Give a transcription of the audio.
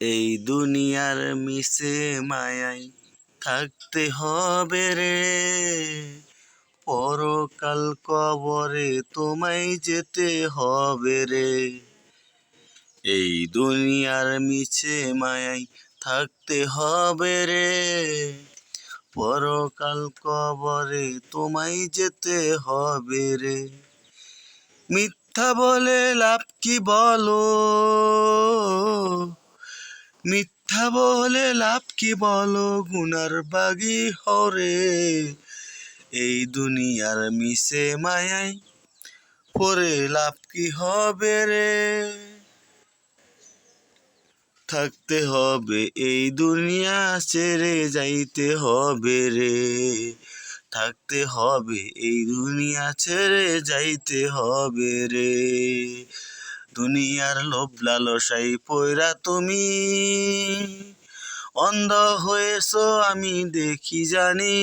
এই দুনিয়ার মিশে মায়াই থাকতে হবে রে। পরকাল কবরে তোমায় যেতে হবে রে। এই দুনিয়ার মিছে মায়াই থাকতে হবে রে। পরকাল কবরে তোমায় যেতে হবে রে। মিথ্যা বলে লাভ কি বলো? মিথ্যা বলে লাভ কি বলো, গুনার বাগি হরে। এই দুনিয়ার মিশে মায়াই পরে লাভ কি হবে রে? থাকতে হবে এই দুনিয়া ছেড়ে যাইতে হবে রে। থাকতে হবে এই দুনিয়া ছেড়ে যাইতে হবে রে। দুনিয়ার লোভ লালসাই পয়রা তুমি। অন্ধ হয়েছ আমি দেখি জানি।